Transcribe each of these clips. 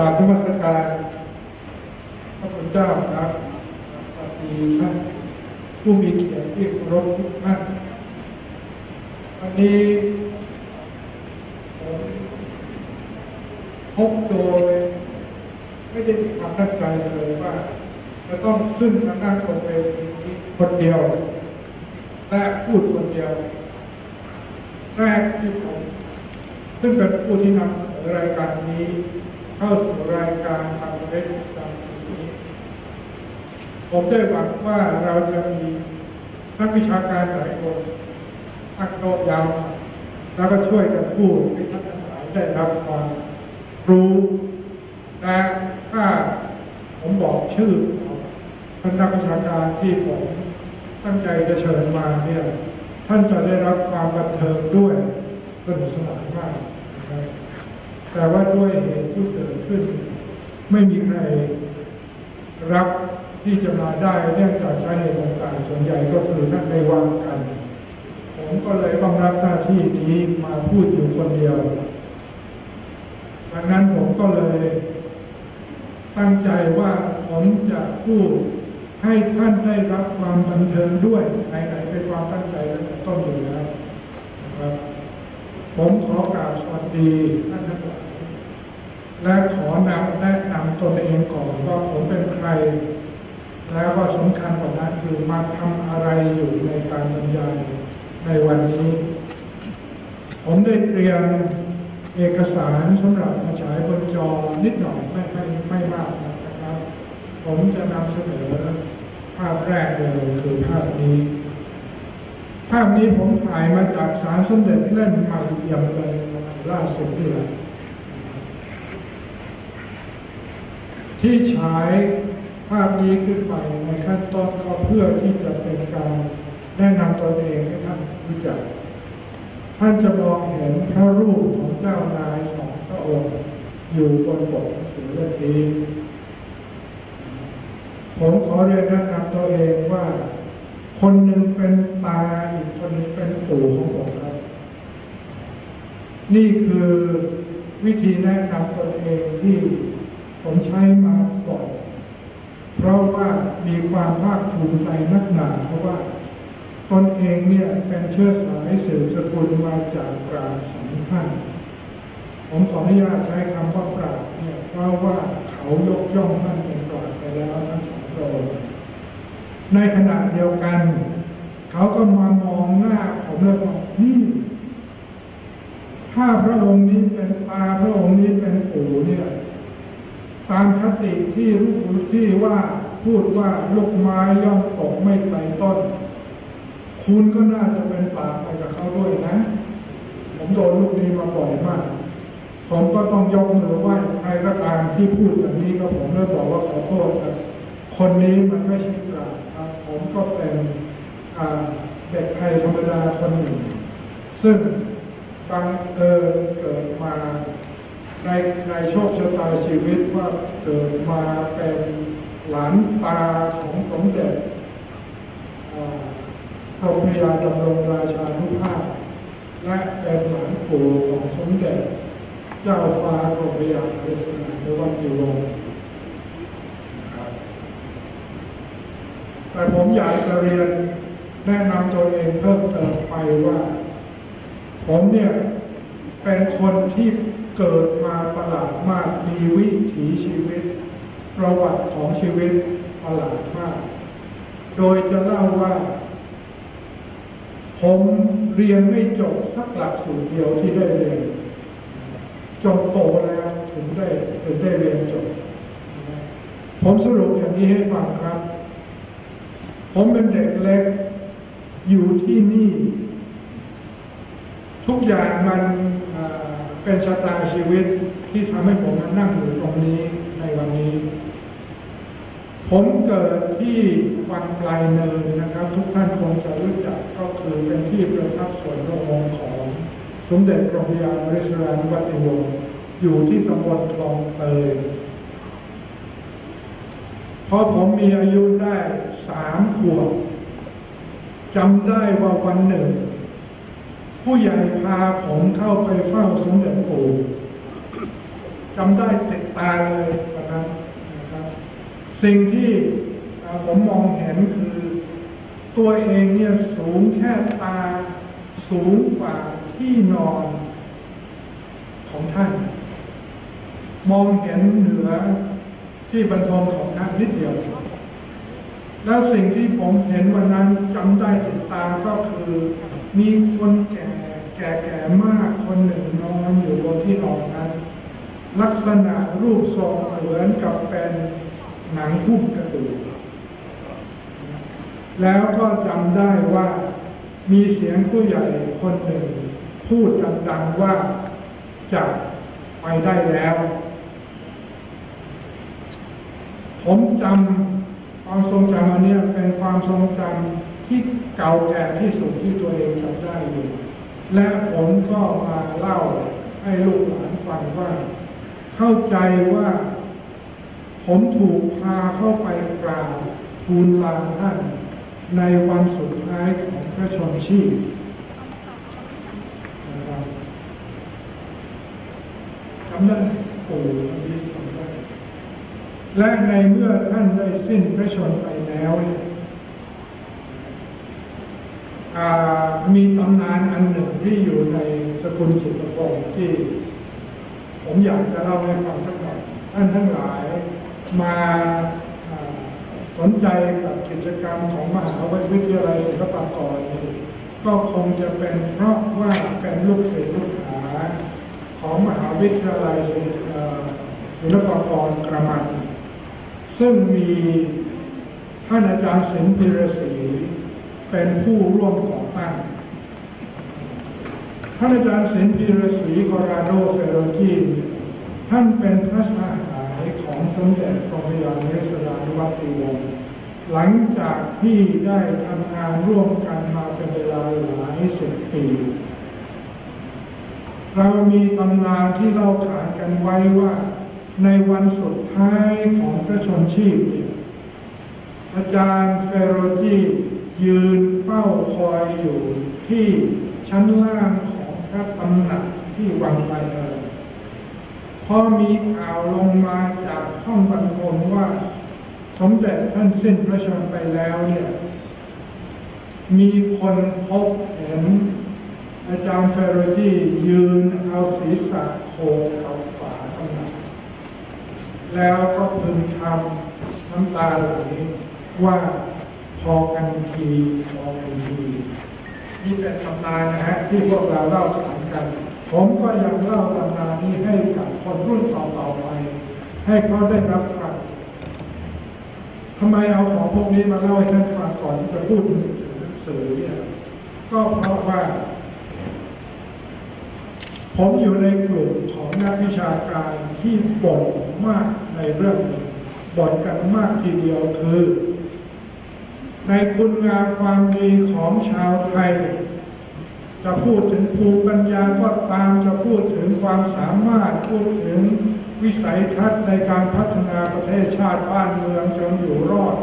กราบนมัสการพระคุณเจ้าครับสวัสดีท่านผู้มีเกียรติที่เคารพทุกท่านวันนี้ผมพบโดย ไม่ได้มีความตั้งใจเลยว่า จะต้องขึ้นมานั่งบนเวทีคนเดียว และพูดคนเดียวแรกที่ผมซึ่งเป็นผู้ที่นำรายการนี้ เข้าสู่รายการทางเว็บตามนี้ ผมได้หวังว่าเราจะมีนักวิชาการหลายคนตั้งโต๊ะยาว แล้วก็ช่วยกันพูดให้ท่านทั้งหลายได้รับความรู้และถ้าผมบอกชื่อของท่านนักวิชาการที่ผมตั้งใจจะเชิญมาเนี่ยท่านจะได้รับความบันเทิงด้วยสนุกสนานมากนะครับ แต่ว่าด้วยเหตุที่เกิดขึ้น ไม่มีใครรับที่จะมาได้เนื่องจากสาเหตุต่างๆส่วนใหญ่ก็คือท่านไม่วางกัน ผมก็เลยต้องรับหน้าที่นี้มาพูดอยู่คนเดียวดังนั้นผมก็เลย ตั้งใจว่าผมจะพูดให้ท่านได้รับความบันเทิงด้วยไหนๆเป็นความตั้งใจตั้งแต่ต้นอยู่แล้วนะครับ ผมขอกราบสวัสดีท่านทั้งหลายและขอนำแนะนำตนเองก่อนว่าผมเป็นใคร แล้วก็สำคัญกว่านั้นคือมาทำอะไรอยู่ในการบรรยายในวันนี้ ผมได้เตรียมเอกสารสำหรับมาฉายบนจอนิดหน่อยไม่ไม่ไม่มากนะครับ ผมจะนำเสนอภาพแรกเลยคือภาพนี้ ภาพนี้ผมถ่ายมาจากสารสมเด็จเล่มใหม่เอี่ยมเลยล่าสุดนี่แหละที่ฉายภาพนี้ขึ้นไปในขั้นต้นก็เพื่อที่จะเป็นการแนะนำตนเองให้ท่านรู้จัก ท่านจะมองเห็นพระรูปของเจ้านายสองพระองค์ อยู่บนปกหนังสือเล่มนี้ผมขอเรียนแนะนำตัวเองว่า คนหนึ่งเป็นตาอีกคนหนึ่งเป็นปู่ของผมครับ นี่คือวิธีแนะนำตนเองที่ผมใช้มาบ่อยเพราะว่ามีความภาคภูมิใจนักหนาเพราะว่าตนเองเนี่ยเป็นเชื้อสายสืบสกุลมาจากปราชญ์สองท่านผมขออนุญาตใช้คำว่าปราชญ์เนี่ยเพราะว่าเขายกย่องท่านเป็นปราชญ์ไปแล้วทั้งสองพรงค์ ในขณะเดียวกัน เขาก็มามองหน้าผมแล้วบอกนี่ถ้าพระองค์นี้เป็นตาพระองค์นี้เป็นปู่เนี่ย ตามคติที่รู้ที่ว่าพูดว่าลูกไม้ย่อมตกไม่ไกลต้น คุณก็น่าจะเป็นปากไปกับเขาด้วยนะ ผมโดนลูกนี้มาบ่อยมากผมก็ต้องยกมือไหว้ใครก็ตามที่พูดอย่างนี้ก็ผมเลยบอกว่าขอโทษครับ คนนี้มันไม่ใช่ปราชญ์ครับ ผมก็เป็นเด็กไทยธรรมดาคนหนึ่ง ซึ่งบังเอิญเกิดมาในในโชคชะตาชีวิตว่าเกิดมาเป็นหลานตาของสมเด็จพระพรยาดำรงราชานุภาพ และเป็นหลานปู่ของสมเด็จ เจ้าฟ้ากรมพระยาอริสนาในวัดติวงศ์นรับ แต่ผมอยากจะเรียนแนะนำตัวเองเพิ่มเติมไปว่า ผมเนี่ยเป็นคนที่เกิดมาประหลาดมากมีวิถีชีวิต ประวัติของชีวิตประหลาดมาก โดยจะเล่าว่า ผมเรียนไม่จบสักหลักสูตรเดียวที่ได้เรียนจนโตแล้วถึงได้ถึงได้เรียนจบ ผมสรุปอย่างนี้ให้ฟังครับ ผมเป็นเด็กเล็ก อยู่ที่นี่ ทุกอย่างมันเป็นชะตาชีวิตที่ทำให้ผมมานั่งอยู่ตรงนี้ในวันนี้ ผมเกิดที่วังปลายเนินนะครับ ทุกท่านคงจะรู้จักก็คือเป็นที่ประทับส่วนพระองค์ของสมเด็จพระพยานริศรานุวัติวงศ์อยู่ที่ตำบลคลองเตย พอผมมีอายุได้สามขวบจำได้ว่าวันหนึ่ง ผู้ใหญ่พาผมเข้าไปเฝ้าสมเด็จปู่จำได้ติดตาเลยตอนนั้นนะครับ สิ่งที่ผมมองเห็นคือ ตัวเองเนี่ยสูงแค่ตา สูงกว่าที่นอนของท่าน มองเห็นเหนือ ที่บรรทมของท่านนิดเดียว แล้วสิ่งที่ผมเห็นวันนั้นจำได้ติดตาก็คือ มีคนแก่แก่แก่มากคนหนึ่งนอนอยู่บนที่นอนนั้น ลักษณะรูปทรงเหมือนกับเป็นหนังหุ้มกระดูกแล้วก็จำได้ว่ามีเสียงผู้ใหญ่คนหนึ่ง พูดดังๆว่าจะไปได้แล้ว ผมจำความทรงจำอันนี้เป็นความทรงจำที่เก่าแก่ที่สุดที่ตัวเองจำได้อยู่ และผมก็มาเล่าให้ลูกหลานฟังว่า เข้าใจว่า ผมถูกพาเข้าไปกราบทูลลาท่านในวันสุดท้ายของพระชนชีพนะครับจำได้ปู่คนนี้ และในเมื่อท่านได้สิ้นพระชนม์ไปแล้วเนี่ยมีตำนานอันหนึ่งที่อยู่ในสกุลจิตพงศ์ที่ ผมอยากจะเล่าให้ฟังสักหน่อยท่านทั้งหลายมาสนใจกับกิจกรรมของมหาวิทยาลัยศิลปากรนี่ก็คงจะเป็นเพราะว่าเป็นลูกศิษย์ลูกหาของมหาวิทยาลัยศิลป์เอ่อศิลปากรกระมัน ซึ่งมีท่านอาจารย์สินพิรศรีเป็นผู้ร่วมก่อตั้ง ท่านอาจารย์สินพิรศรีคอราโดเฟโรจีท่านเป็นพระสหายของสมเด็จพระพยาเนสดานุวัตติวงศ์หลังจากที่ได้ทำงานร่วมกันมาเป็นเวลาหลายสิบปี เรามีตำนานที่เล่าขานกันไว้ว่า ในวันสุดท้ายของพระชนชีพเนี่ยอาจารย์เฟโรจียืนเฝ้าคอยอยู่ที่ชั้นล่างของพระตำหนักที่วังไบเดินพอมีข่าวลงมาจากห้องบรรทมว่า สมเด็จท่านสิ้นพระชนไปแล้วเนี่ย มีคนพบเห็นอาจารย์เฟโรจียืนเอาศีรษะโขกกับฝาตำหนัก แล้วก็พึงทำน้ำตาไหลว่าพอกันทีพอกันทีนี่เป็นตำนานนะฮะที่พวกเราเล่าขานกัน ผมก็ยังเล่าตำนานนี้ให้กับคนรุ่นต่อๆไป ให้เขาได้รับฟังทำไมเอาของพวกนี้มาเล่าให้ท่านฟังก่อนที่จะพูดถึงหนังสือเนี่ยก็เพราะว่า ผมอยู่ในกลุ่มของนักวิชาการที่บ่นมากในเรื่องนี้บ่นกันมากทีเดียวคือ ในคุณงามความดีของชาวไทย จะพูดถึงภูมิปัญญาก็ตามจะพูดถึงความสามารถพูดถึงวิสัยทัศน์ในการพัฒนาประเทศชาติบ้านเมืองจนอยู่รอด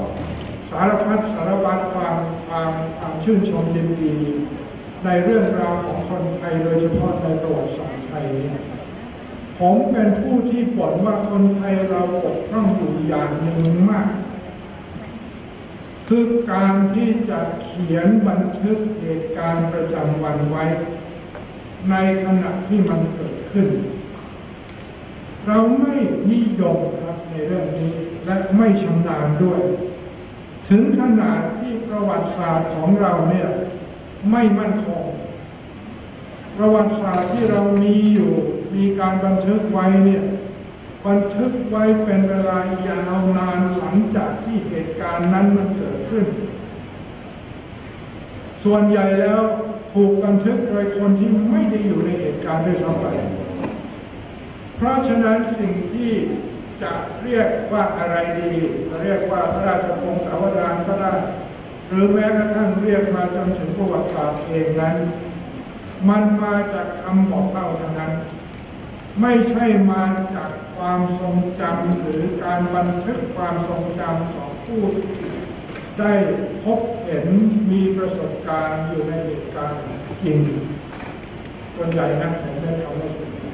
สารพัดสารพัดความความความชื่นชมยินดี ในเรื่องราวของคนไทยโดยเฉพาะในประวัติศาสตร์ไทยเนี่ยผมเป็นผู้ที่บ่นว่าคนไทยเราปกพร่องอยู่อย่างหนึ่งมาก คือการที่จะเขียนบันทึกเหตุการณ์ประจำวันไว้ ในขณะที่มันเกิดขึ้น เราไม่นิยมครับในเรื่องนี้และไม่ชำนาญด้วย ถึงขนาดที่ประวัติศาสตร์ของเราเนี่ย ไม่มั่นคงประวัติศาสตร์ที่เรามีอยู่มีการบันทึกไว้เนี่ยบันทึกไว้เป็นเวลายาวนานหลังจากที่เหตุการณ์นั้นมันเกิดขึ้น ส่วนใหญ่แล้วถูกบันทึกโดยคนที่ไม่ได้อยู่ในเหตุการณ์ด้วยซ้ำไปเพราะฉะนั้นสิ่งที่จะเรียกว่าอะไรดีเรียกว่าพระราชพงศาวดารก็ได้ หรือแม้กระทั่งเรียกมาจนถึงประวัติศาสตร์เองนั้น มันมาจากคำบอกเล่าเท่านั้น ไม่ใช่มาจากความทรงจำหรือการบันทึกความทรงจำของผู้ได้พบเห็นมีประสบการณ์อยู่ในเหตุการณ์จริงส่วนใหญ่นะผมได้คำว่าส่วนใหญ่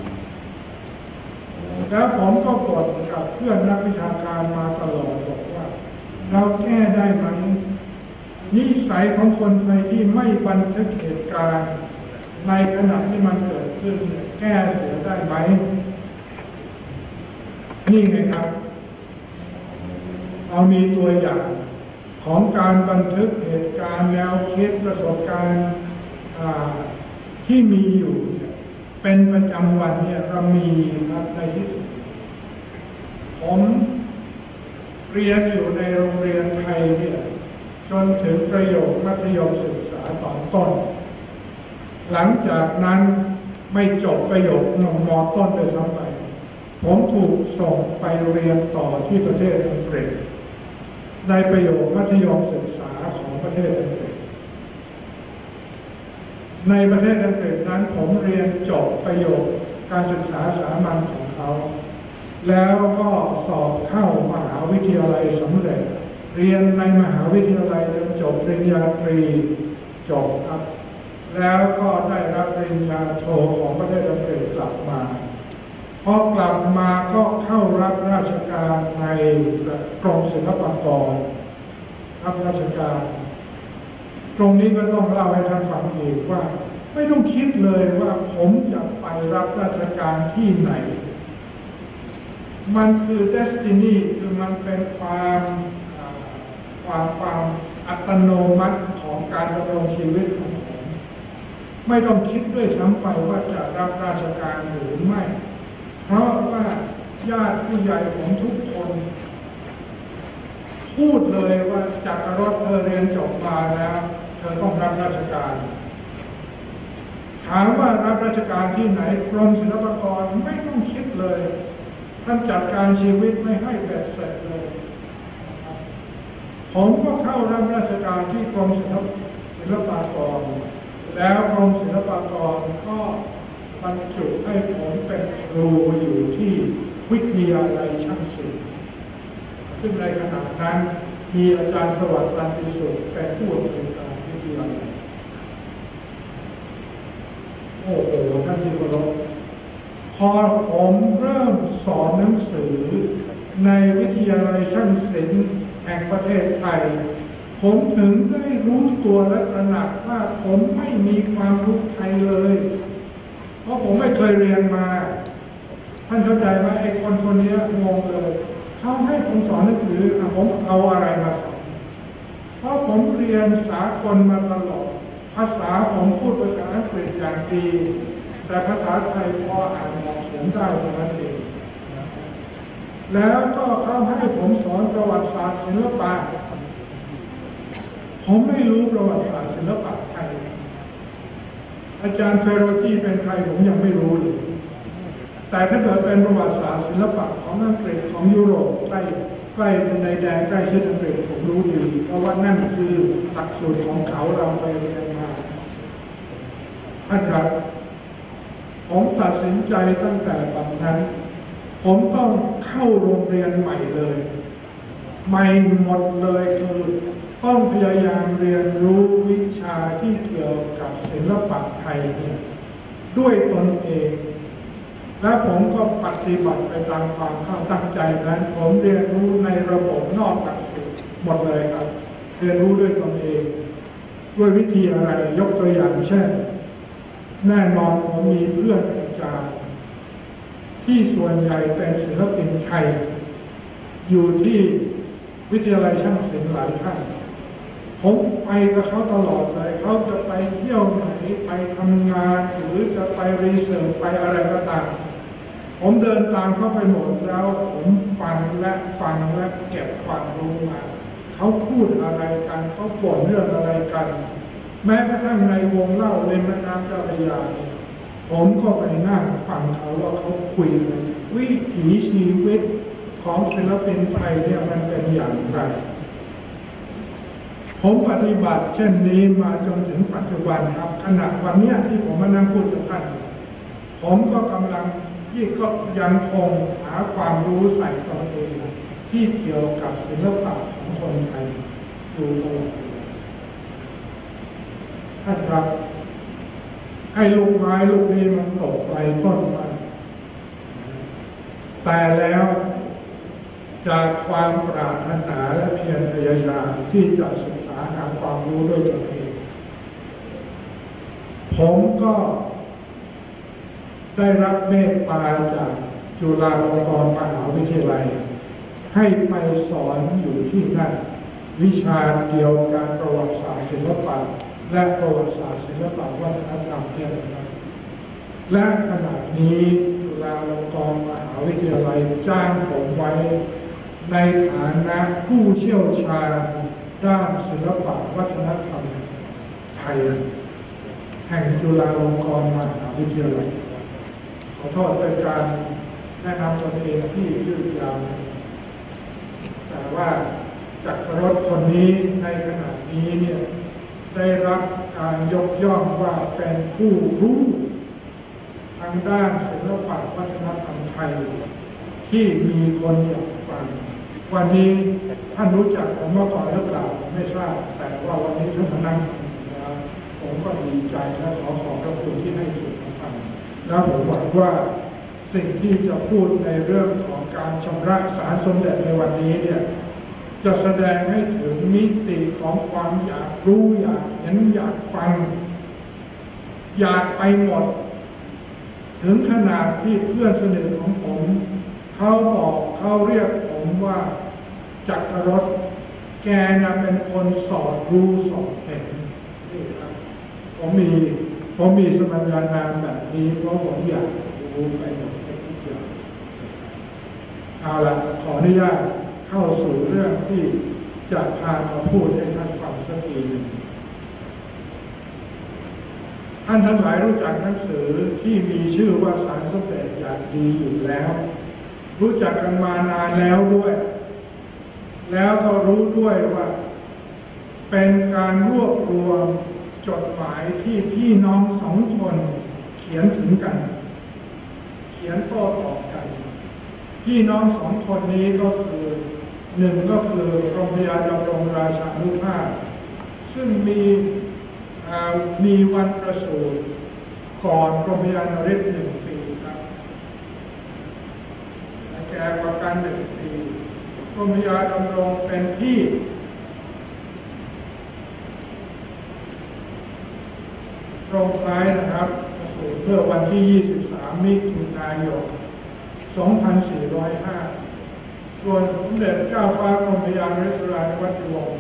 แล้วผมก็บ่นกับเพื่อนนักวิชาการมาตลอดบอกว่า เราแก้ได้ไหม นิสัยของคนไทยที่ไม่บันทึกเหตุการณ์ ในขณะที่มันเกิดขึ้นแก้เสียได้ไหม นี่ไงครับเรามีตัวอย่างของการบันทึกเหตุการณ์แนวคิดประสบการณ์ที่มีอยู่เนี่ยเป็นประจำวันเนี่ยเรามีครับในที่สุดผมเรียนอยู่ในโรงเรียนไทยเนี่ย จนถึงประโยคมัธยมศึกษาตอนต้น หลังจากนั้นไม่จบประโยคมมต้นไปซ้ำไป ผมถูกส่งไปเรียนต่อที่ประเทศอังกฤษ ในประโยคมัธยมศึกษาของประเทศอังกฤษ ในประเทศอังกฤษนั้นผมเรียนจบประโยคการศึกษาสามัญของเขา แล้วก็สอบเข้ามหาวิทยาลัยสำเร็จ เรียนในมหาวิทยาลัยจนจบปริญญาตรีจบครับ แล้วก็ได้รับปริญญาโทของประเทศอังกฤษกลับมาพอกลับมาก็เข้ารับราชการในกรมศิลปากรรับราชการ ตรงนี้ก็ต้องเล่าให้ท่านฟังเอีกว่า ไม่ต้องคิดเลยว่าผมจะไปรับราชการที่ไหน มันคือ destiny คือมันเป็นความ ความความอัตโนมัติของการดำรงชีวิตของผม ไม่ต้องคิดด้วยซ้ำไปว่าจะรับราชการหรือไม่ เพราะว่าญาติผู้ใหญ่ผมทุกคน พูดเลยว่าจากรรถเธอเรียนจบมาแล้วเธอต้องรับราชการ ถามว่ารับราชการที่ไหนกรมศิลปากรไม่ต้องคิดเลย ท่านจัดการชีวิตไม่ให้แบบเสร็จเลย ผมก็เข้ารับราชการที่กรมศิลปศิลปากร แล้วกรมศิลปากรก็บรรจุให้ผมเป็นครูอยู่ที่วิทยาลัยช่างศิลป์ซึ่งในขณะนั้นมีอาจารย์สวัสดิ์ตันติสุขเป็นผู้อำนวยการวิทยาลัยโอ้โหท่านที่เคารพพอผมเริ่มสอนหนังสือในวิทยาลัยช่างศิลป์ แห่งประเทศไทย ผมถึงได้รู้ตัวและตระหนักว่าผมไม่มีความรู้ไทยเลย เพราะผมไม่เคยเรียนมา ท่านเข้าใจไหมไอ้คนคนนี้งงเลยเขาให้ผมสอนหนังสือผมเอาอะไรมาสอนเพราะผมเรียนสากลมาตลอด ภาษาผมพูดภาษาอังกฤษอย่างดี แต่ภาษาไทยพออ่านออกเขียนได้เท่านั้นเอง แล้วก็เขาให้ผมสอนประวัติศาสตร์ศิลปะ ผมไม่รู้ประวัติศาสตร์ศิลปะไทย อาจารย์เฟโรจีเป็นใครผมยังไม่รู้เลย แต่ถ้าเกิดเป็นประวัติศาสตร์ศิลปะของอังกฤษของยุโรปใกล้ใกล้ในแดนใกล้ชิดอังกฤษผมรู้ดี เพราะว่านั่นคือหลักสูตรของเขาเราไปเรียนมาท่านครับ ผมตัดสินใจตั้งแต่บัดนั้น ผมต้องเข้าโรงเรียนใหม่เลย ใหม่หมดเลยคือต้องพยายามเรียนรู้วิชาที่เกี่ยวกับศิลปะไทยเนี่ยด้วยตนเอง และผมก็ปฏิบัติไปตามความเข้าตั้งใจนั้น ผมเรียนรู้ในระบบนอกหลักสูตรหมดเลยครับ เรียนรู้ด้วยตนเอง ด้วยวิธีอะไรยกตัวอย่างเช่น แน่นอนผมมีเพื่อนอาจารย์ ที่ส่วนใหญ่เป็นศิลปินไทย อยู่ที่วิทยาลัยช่างศิลป์หลายท่าน ผมไปกับเขาตลอดเลย เขาจะไปเที่ยวไหนไปทำงาน หรือจะไปรีเสิร์ชไปอะไรก็ตามผมเดินตามเข้าไปหมดแล้ว ผมฟังและฟังและเก็บความรู้มา เขาพูดอะไรกันเขาบ่นเรื่องอะไรกัน แม้กระทั่งในวงเล่าริมแม่น้ำเจ้าพระยาเนี่ย ผมก็ไปนั่งฟังเขาว่าเขาคุยอะไรวิถีชีวิตของศิลปินไทยเนี่ยมันเป็นอย่างไร ผมปฏิบัติเช่นนี้มาจนถึงปัจจุบันครับขณะวันเนี้ยที่ผมมานั่งพูดกับท่านผมก็กำลังที่ก็ยังคงหาความรู้ใส่ตนเอง ที่เกี่ยวกับศิลปะของคนไทยอยู่ตลอดเวลาท่านครับ ให้ลูกไม้ลูกนี้มันตกไปต้นไม้ผแต่แล้วจากความปรารถนาและเพียรพยายามที่จะศึกษาหาความรู้ด้วยตนเอง ผมก็ได้รับเมตตาจากจุฬาลงกรณ์มหาวิทยาลัย ให้ไปสอนอยู่ที่นั่น วิชาเดียวกันประวัติศาสตร์ศิลปะ และประวัติศาสตร์ศิลปะวัฒนธรรมเนี่ยนะครับ และขณะนี้จุฬาลงกรณ์มหาวิทยาลัยจ้างผมไว้ ในฐานะผู้เชี่ยวชาญด้านศิลปะวัฒนธรรมไทย แห่งจุฬาลงกรณ์มหาวิทยาลัย ขอโทษในการแนะนำตนเองที่ยืดยาวแต่ว่าจักรรถคนนี้ในขณะนี้เนี่ย ได้รับการยกย่องว่าเป็นผู้รู้ ทางด้านศิลปะวัฒนธรรมไทย ที่มีคนอยากฟัง วันนี้ท่านรู้จักผมมาก่อนหรือเปล่าไม่ทราบ แต่ว่าวันนี้ท่านมานั่งฟังผมแล้วผมก็ดีใจและขอขอบพระคุณที่ให้เกียรติมาฟัง แล้วผมหวังว่าสิ่งที่จะพูดในเรื่องของการชำระสารสมเด็จในวันนี้เนี่ย จะแสดงให้ถึงมิติของความอยากรู้อยากเห็นอยากฟัง อยากไปหมด ถึงขนาดที่เพื่อนสนิทของผม เขาบอกเขาเรียกผมว่าจักรรถแกนะเป็นคนสอนรู้สอนเห็นนี่ครับผมมีผมมีสมัญญานามแบบนี้เพราะผมอยากรู้ไปหมดทุกอย่างเอาละขออนุญาต เข้าสู่เรื่องที่จะพามาพูดให้ท่านฟังสักทีหนึ่งท่านทั้งหลายรู้จักหนังสือที่มีชื่อว่าสารสมเด็จอย่างดีอยู่แล้ว รู้จักกันมานานแล้วด้วย แล้วก็รู้ด้วยว่า เป็นการรวบรวมจดหมายที่พี่น้องสองคนเขียนถึงกัน เขียนโต้ตอบกัน พี่น้องสองคนนี้ก็คือ หนึ่งก็คือโรงพยาดำรงราชานุภาพ ซึ่งมีมีวันประสูติก่อนโรงพยานฤทธิ์หนึ่งปีครับแกกว่ากันหนึ่งปีโรงพยาดำรงเป็นพี่ตรงซ้ายนะครับประสูติเมื่อวันที่ 23 มิถุนายน 2405 ส่วนสมเด็จเจ้าฟ้ากรมพยานริศราในวัดดิวงศ์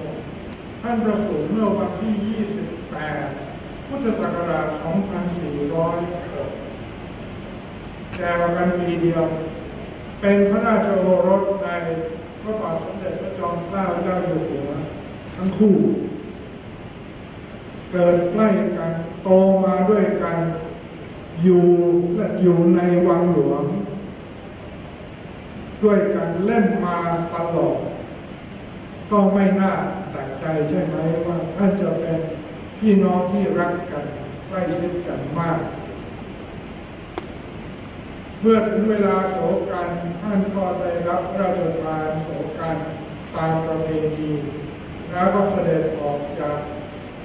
ท่านประสูติเมื่อวันที่ 28 พุทธศักราช 2406แก่ว่ากันปีเดียว เป็นพระราชโอรสในพระบาทสมเด็จพระจอมเกล้าเจ้าอยู่หัว ทั้งคู่ เกิดใกล้กันโตมาด้วยกัน อยู่และอยู่ในวังหลวง ด้วยกันเล่นมาตลอด ก็ไม่น่าแปลกใจใช่ไหมว่าท่านจะเป็นพี่น้องที่รักกันใกล้ชิดกันมาก เมื่อถึงเวลาโศกันท่านก็ได้รับพระราชทานโศกันตามประเพณีแล้วก็เสด็จออกจาก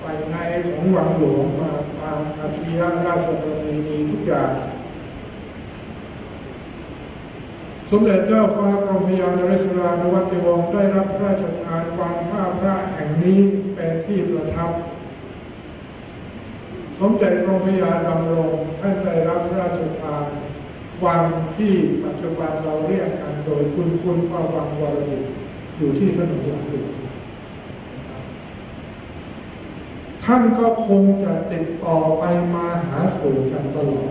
ไปในของหวังหลวงมาตามอาทิยราชประเพณีทุกอย่าง สมเด็จเจ้าฟ้ากรมพยานนเรศรานวัติวงศ์ได้รับพระราชทานวังท่าพระแห่งนี้เป็นที่ประทับ สมเด็จกรมพยาดำรงท่านได้รับพระราชทานวังที่ปัจจุบันเราเรียกกันโดยคุณคุณพระวังวรดิตอยู่ที่ถนนหลังหลวงท่านก็คงจะติดต่อไปมาหาสู่กันตลอด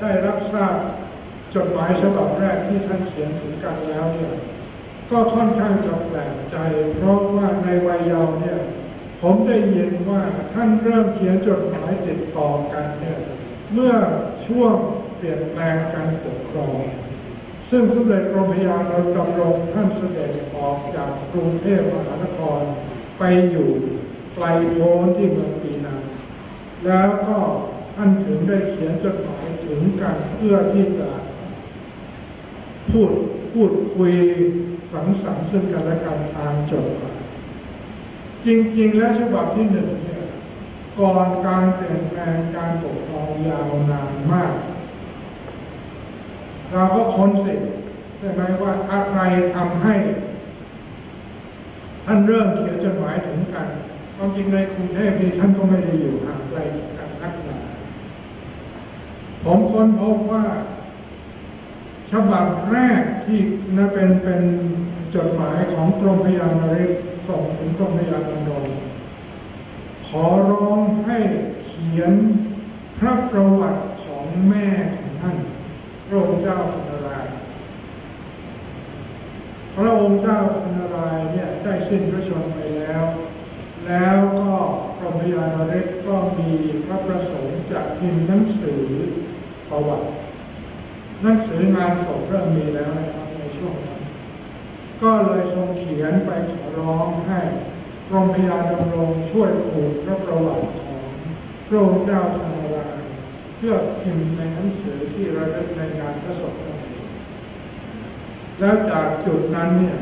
ได้รับทราบจดหมายฉบับแรกที่ท่านเขียนถึงกันแล้วเนี่ยก็ค่อนข้างจะแปลกใจ เพราะว่าในวัยเยาว์เนี่ยผมได้ยินว่าท่านเริ่มเขียนจดหมายติดต่อกันเนี่ยเมื่อช่วงเปลี่ยนแปลงการปกครอง ซึ่งสมเด็จกรมพยาเราดำรงท่านเสด็จออกจากกรุงเทพมหานครไปอยู่ไกลโพ้นที่เมืองปีนังแล้วก็ ท่านถึงได้เขียนจดหมายถึงกันเพื่อที่จะพูดพูดคุยสังสรรค์ซึ่งกันและกันทางจดหมายจริง ๆ แล้วฉบับที่หนึ่งเนี่ยก่อนการเปลี่ยนแปลงการปกครองยาวนานมาก เราก็ค้นสิใช่ไหมว่าอะไรทำให้ท่านเริ่มเขียนจดหมายถึงกันความจริงในกรุงเทพนี่ท่านก็ไม่ได้อยู่ห่างไกลกันนักหนา ผมค้นพบว่า ฉบับแรกที่นะเป็นเป็นจดหมายของกรมพยานาริกส่งถึงกรมพยาดำรงขอร้องให้เขียนพระประวัติของแม่ของท่านพระองค์เจ้าพนาราย พระองค์เจ้าพนารายเนี่ยได้สิ้นพระชนม์ไปแล้ว แล้วก็กรมพยานาริกก็มีพระประสงค์จะพิมพ์หนังสือ ประวัติหนังสืองานศพเริ่มมีแล้วนะครับในช่วงนั้น ก็เลยทรงเขียนไปขอร้องให้กรมพยาดำรงช่วยผูกพระประวัติของพระองค์เจ้าพนารายเพื่อพิมพ์ในหนังสือที่ระลึกในงานพระศพนั่นเองแล้วจากจุดนั้นเนี่ย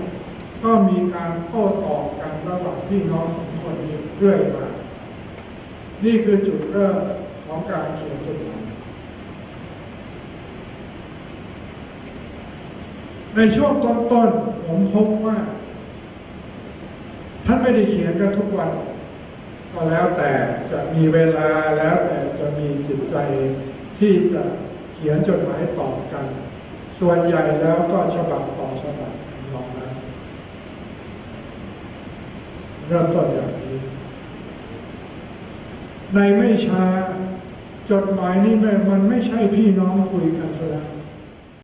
ก็มีการโต้ตอบกันระหว่างพี่น้องสองคนนี้เรื่อยมา นี่คือจุดเริ่มของการเขียนจดหมาย ในช่วงต้นๆผมพบว่า ท่านไม่ได้เขียนกันทุกวัน ก็แล้วแต่จะมีเวลาแล้วแต่จะมีจิตใจที่จะเขียนจดหมายตอบกัน ส่วนใหญ่แล้วก็ฉบับต่อฉบับนองนั้น เริ่มต้นอย่างนี้ ในไม่ช้าจดหมายนี้มันไม่ใช่พี่น้องคุยกันแล้ว